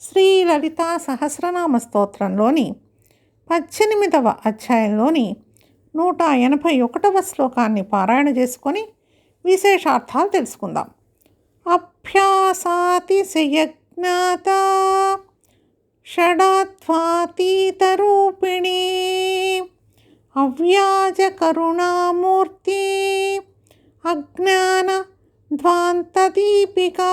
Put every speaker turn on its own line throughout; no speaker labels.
శ్రీ లలితా సహస్రనామ స్తోత్రంలోని పద్దెనిమిదవ అధ్యాయంలోని నూట ఎనభై ఒకటవ శ్లోకాన్ని పారాయణ చేసుకొని విశేషార్థాలు తెలుసుకుందాం. అభ్యాసాతి సయజ్ఞాత షడాత్వాతీతరూపిణీ అవ్యాజ కరుణామూర్తి అజ్ఞాన ధ్వాంతదీపికా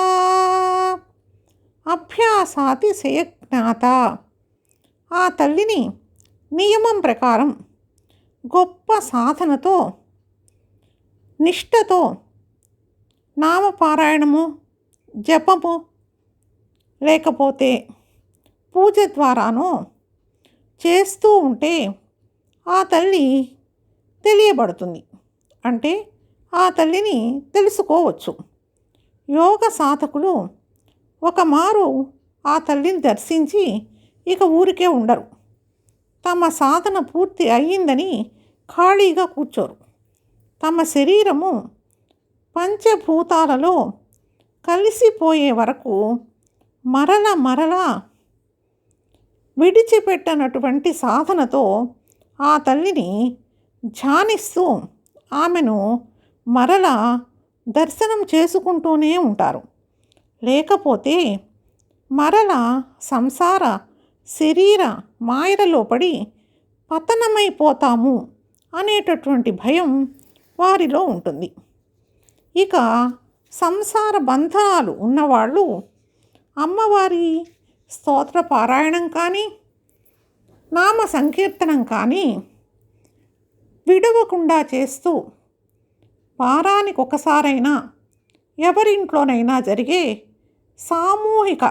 అభ్యాసాతి శయజ్ఞాత ఆ తల్లిని నియమం ప్రకారం గొప్ప సాధనతో నిష్ఠతో నామపారాయణము జపము లేకపోతే పూజ ద్వారానో చేస్తూ ఉంటే ఆ తల్లి తెలియబడుతుంది. అంటే ఆ తల్లిని తెలుసుకోవచ్చు. యోగ సాధకులు ఒకమారు ఆ తల్లిని దర్శించి ఇక ఊరికే ఉండరు. తమ సాధన పూర్తి అయ్యిందని ఖాళీగా కూర్చోరు. తమ శరీరము పంచభూతాలలో కలిసిపోయే వరకు మరల మరల విడిచిపెట్టనటువంటి సాధనతో ఆ తల్లిని ధ్యానిస్తూ ఆమెను మరల దర్శనం చేసుకుంటూనే ఉంటారు. లేకపోతే మరల సంసార శరీర మాయలలో పడి పతనమైపోతాము అనేటటువంటి భయం వారిలో ఉంటుంది. ఇక సంసార బంధనాలు ఉన్నవాళ్ళు అమ్మవారి స్తోత్ర పారాయణం కానీ నామ సంకీర్తనం కానీ విడవకుండా చేస్తూ వారానికి ఒకసారైనా ఎవరింట్లోనైనా జరిగే సామూహిక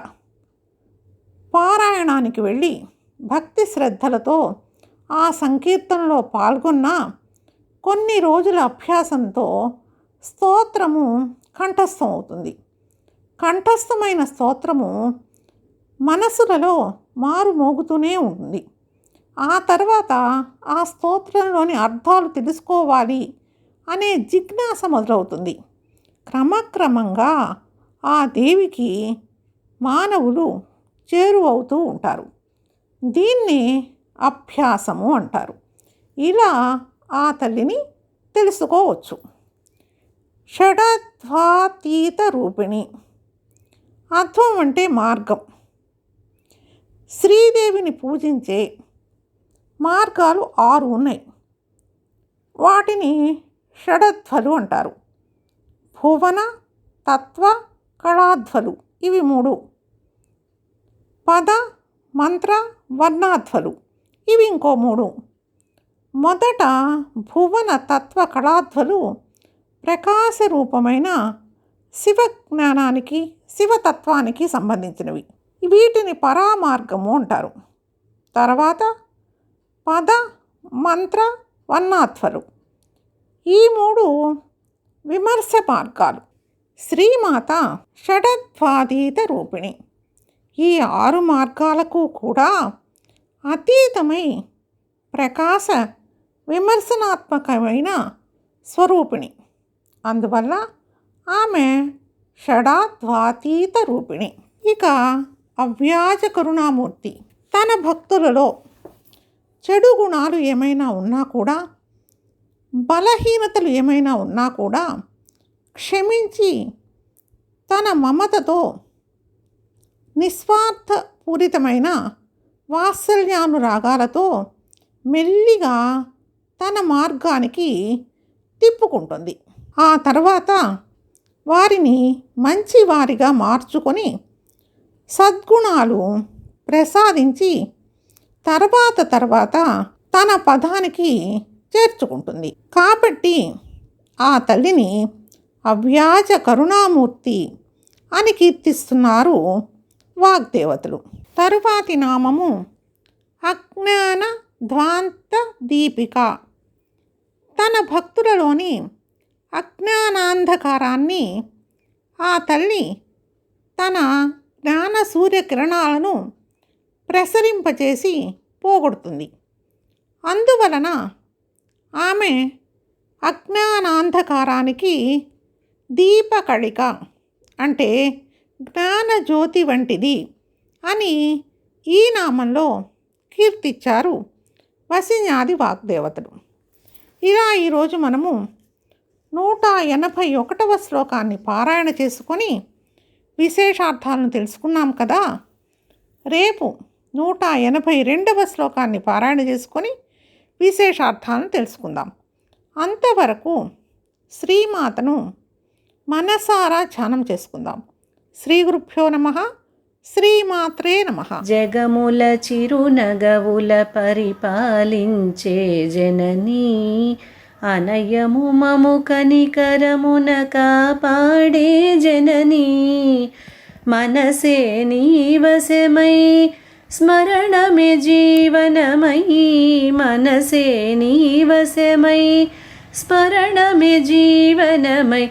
పారాయణానికి వెళ్ళి భక్తి శ్రద్ధలతో ఆ సంకీర్తనలో పాల్గొన్న కొన్ని రోజుల అభ్యాసంతో స్తోత్రము కంఠస్థం అవుతుంది. కంఠస్థమైన స్తోత్రము మనసులలో మారుమోగుతూనే ఉంటుంది. ఆ తర్వాత ఆ స్తోత్రంలోని అర్థాలు తెలుసుకోవాలి అనే జిజ్ఞాస మొదలవుతుంది. క్రమక్రమంగా ఆ దేవికి మానవులు చేరువవుతూ ఉంటారు. దీన్ని అభ్యాసము అంటారు. ఇలా ఆ తల్లిని తెలుసుకోవచ్చు. షడధ్వాతీత రూపిణి అధ్వం అంటే మార్గం. శ్రీదేవిని పూజించే మార్గాలు ఆరు ఉన్నాయి. వాటిని షడధ్వలు అంటారు. భువన తత్వ కళాధ్వలు. ఇవి మూడు. పద మంత్ర వర్ణాధ్వలు. ఇవి ఇంకో మూడు. మొదట భువన తత్వ కళాధ్వలు ప్రకాశ రూపమైన శివ జ్ఞానానికి శివతత్వానికి సంబంధించినవి. వీటిని పరామార్గము అంటారు. తర్వాత పద మంత్ర వర్ణాధ్వలు. ఈ మూడు విమర్శ మార్గాలు. శ్రీమాత షడద్వాదీత రూపిణి. ఈ ఆరు మార్గాలకు కూడా అతీతమై ప్రకాశ విమర్శనాత్మకమైన స్వరూపిణి. అందువల్ల ఆమె షడాద్వాతీత రూపిణి. ఇక అవ్యాజ కరుణామూర్తి. తన భక్తులలో చెడు గుణాలు ఏమైనా ఉన్నా కూడా బలహీనతలు ఏమైనా ఉన్నా కూడా క్షమించి తన మమతతో నిస్వార్థపూరితమైన వాత్సల్యానురాగాలతో మెల్లిగా తన మార్గానికి తిప్పుకుంటుంది. ఆ తర్వాత వారిని మంచి వారిగా మార్చుకొని సద్గుణాలు ప్రసాదించి తర్వాత తర్వాత తన పదానికి చేర్చుకుంటుంది. కాబట్టి ఆ తల్లిని అవ్యాజ కరుణామూర్తి అని కీర్తిస్తున్నారు వాగ్దేవతలు. తరువాతి నామము అజ్ఞాన ధ్వాంత దీపిక. తన భక్తులలోని అజ్ఞానాంధకారాన్ని ఆ తల్లి తన జ్ఞాన సూర్యకిరణాలను ప్రసరింపచేసి పోగొడుతుంది. అందువలన ఆమె అజ్ఞానాంధకారానికి దీపకళిక అంటే జ్ఞానజ్యోతి వంటిది అని ఈ నామంలో కీర్తిచ్చారు వసిన్యాది వాగ్దేవతలు. ఇలా ఈరోజు మనము నూట ఎనభై ఒకటవ శ్లోకాన్ని పారాయణ చేసుకొని విశేషార్థాలను తెలుసుకున్నాం కదా. రేపు నూట ఎనభై రెండవ శ్లోకాన్ని పారాయణ చేసుకొని విశేషార్థాలను తెలుసుకుందాం. అంతవరకు శ్రీమాతను మనసారా ధ్యానం చేసుకుందాం. శ్రీ గురుభ్యో నమ. శ్రీమాత్రే నమ.
జగముల చిరునగవుల పరిపాలించే జననీ అనయము మము కనికరమున కాపాడే జననీ మనసే నీవశమై స్మరణమే జీవనమై మనసే నీవశమై స్మరణమే జీవనమై